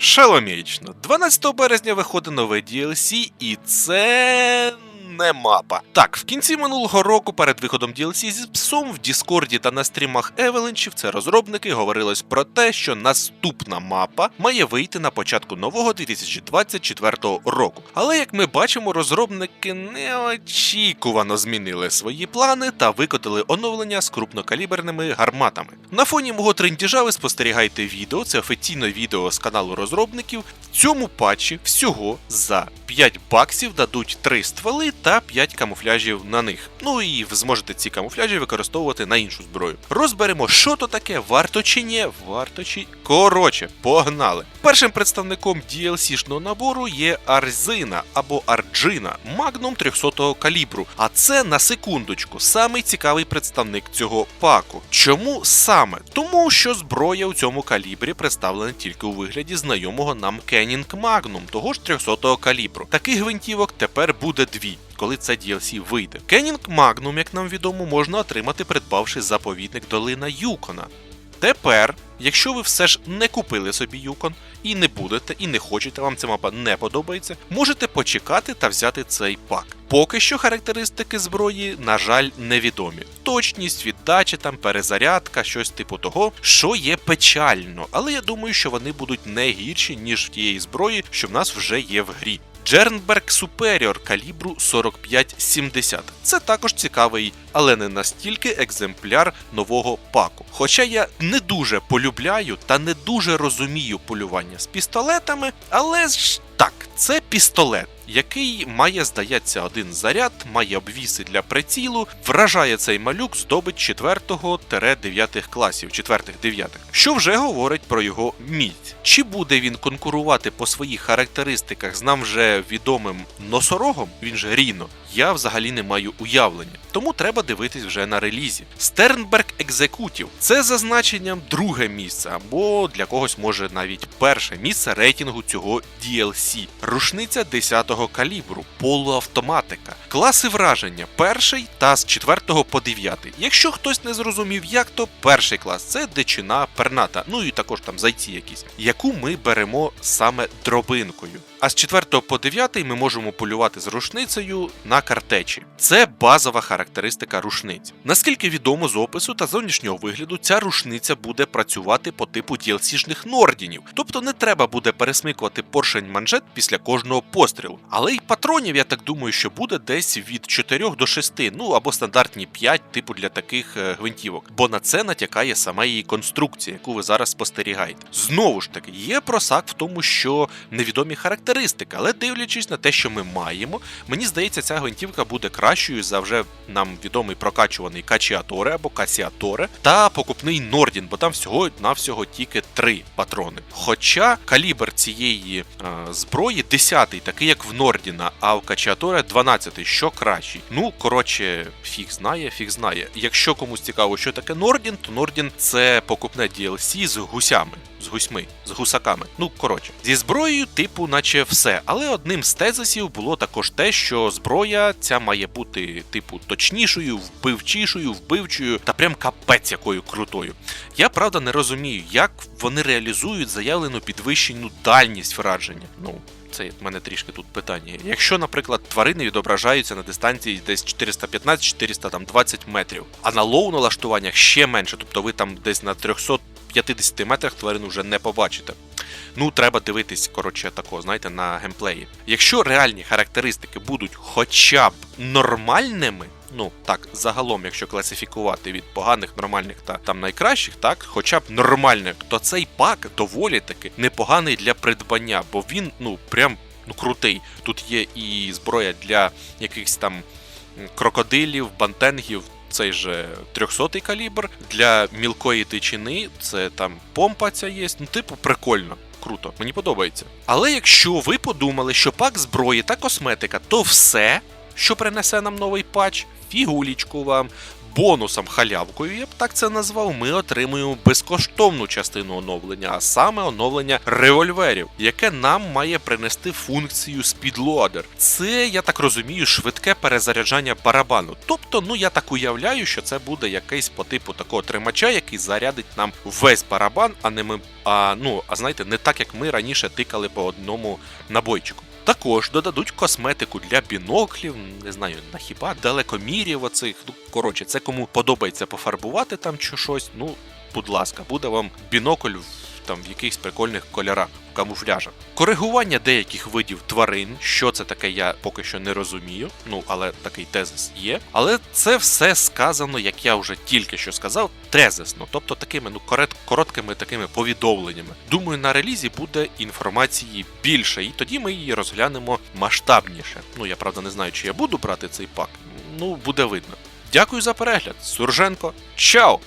Шаломічно. 12 березня виходить нове DLC, і це. Не мапа. Так, в кінці минулого року, перед виходом DLC зі псом, в Діскорді та на стрімах Евеленчів, це розробники, говорилось про те, що наступна мапа має вийти на початку нового 2024 року. Але як ми бачимо, розробники неочікувано змінили свої плани та викотили оновлення з крупнокаліберними гарматами. На фоні мого трендіжа ви спостерігаєте відео, це офіційне відео з каналу розробників. В цьому патчі всього за 5 баксів дадуть 3 стволи та 5 камуфляжів на них. Ну і ви зможете ці камуфляжі використовувати на іншу зброю. Розберемо, що то таке, варто чи ні, варто чи. Коротше, погнали. Першим представником DLC-шного набору є Арзина або Арджина Магнум 300-го калібру. А це на секундочку, самий цікавий представник цього паку. Чому саме? Тому що зброя у цьому калібрі представлена тільки у вигляді знайомого нам Кеннінг Magnum, того ж 300-го калібру. Таких гвинтівок тепер буде дві. Коли це DLC вийде. Кеннінг Magnum, як нам відомо, можна отримати, придбавши заповідник долина Юкона. Тепер, якщо ви все ж не купили собі Юкон і не будете, і не хочете, вам ця мапа не подобається, можете почекати та взяти цей пак. Поки що характеристики зброї, на жаль, невідомі. Точність, віддача, там перезарядка, щось типу того, що є печально, але я думаю, що вони будуть не гірші, ніж в тієї зброї, що в нас вже є в грі. Джернберг Superior калібру 4570. Це також цікавий, але не настільки екземпляр нового паку. Хоча я не дуже полюбляю та не дуже розумію полювання з пістолетами, але ж так, це пістолет. Який має, здається, один заряд, має обвіси для прицілу, вражає цей малюк здобить 4-9 класів, 4-9, що вже говорить про його міць. Чи буде він конкурувати по своїх характеристиках з нам вже відомим носорогом, він же Ріно, я взагалі не маю уявлення. Тому треба дивитись вже на релізі. Стернберг Executive – це за значенням друге місце, або для когось може навіть перше місце рейтингу цього DLC. Рушниця 10-го калібру, полуавтоматика. Класи враження перший та з 4 по 9. Якщо хтось не зрозумів, як то перший клас це дичина перната, ну і також там зайці якісь, яку ми беремо саме дробинкою. А з 4 по 9 ми можемо полювати з рушницею на картечі. Це базова характеристика рушниць. Наскільки відомо з опису та зовнішнього вигляду, ця рушниця буде працювати по типу DLC-шних нордінів, тобто не треба буде пересмикувати поршень манжет після кожного пострілу. Але й патронів, я так думаю, що буде десь від 4 до 6, ну або стандартні 5, типу для таких е, гвинтівок, бо на це натякає сама її конструкція, яку ви зараз спостерігаєте. Знову ж таки, є просак в тому, що невідомі характеристики, але дивлячись на те, що ми маємо, мені здається, ця гвинтівка буде кращою за вже нам відомий прокачуваний Качіаторе або Касіаторе та покупний Нордін, бо там всього навсього тільки три патрони. Хоча калібр цієї е, зброї 10-й, такий як в Нордіна, а в Качіаторе 12-й, що кращий. Ну, коротше, фіг знає, фіг знає. Якщо комусь цікаво, що таке Нордін, то Нордін це покупне DLC з гусями. З гусьми, з гусаками. Ну коротше, зі зброєю, типу, наче все. Але одним з тезисів було також те, що зброя ця має бути, типу, точнішою, вбивчішою, вбивчою та прям капець якою крутою. Я правда не розумію, як вони реалізують заявлену підвищену дальність враження. Ну. Це в мене трішки тут питання. Якщо, наприклад, тварини відображаються на дистанції десь 415-420 метрів, а на лоу налаштуваннях ще менше, тобто ви там десь на 350 метрах тварину вже не побачите. Ну, треба дивитись, коротше, такого, знаєте, на геймплеї. Якщо реальні характеристики будуть хоча б нормальними, ну так, загалом, якщо класифікувати від поганих, нормальних та там найкращих, так, хоча б нормальних, то цей пак доволі таки непоганий для придбання, бо він, ну, прям ну, крутий. Тут є і зброя для якихось там крокодилів, бантенгів. Цей же 300 калібр для мілкої тичини, це там помпа ця є. Ну, типу, прикольно. Круто, мені подобається. Але якщо ви подумали, що пак зброї та косметика то все, що принесе нам новий патч, фігулічку вам. Бонусом халявкою, я б так це назвав, ми отримуємо безкоштовну частину оновлення, а саме оновлення револьверів, яке нам має принести функцію Speedloader. Це, я так розумію, швидке перезаряджання барабану. Тобто, ну я так уявляю, що це буде якийсь по типу такого тримача, який зарядить нам весь барабан, а не ми. А ну, а знаєте, не так як ми раніше тикали по одному набойчику. Також додадуть косметику для біноклів, не знаю, на хіба далекомірів оцих. Ну, коротше, це кому подобається пофарбувати там чи щось. Ну, будь ласка, буде вам бінокль в там в якихось прикольних кольорах, в камуфляжах. Коригування деяких видів тварин, що це таке, я поки що не розумію. Ну, але такий тезис є. Але це все сказано, як я вже тільки що сказав, тезисно, тобто такими ну корот- короткими такими повідомленнями. Думаю, на релізі буде інформації більше, і тоді ми її розглянемо масштабніше. Ну я правда не знаю, чи я буду брати цей пак. Ну, буде видно. Дякую за перегляд. Сурженко. Чао!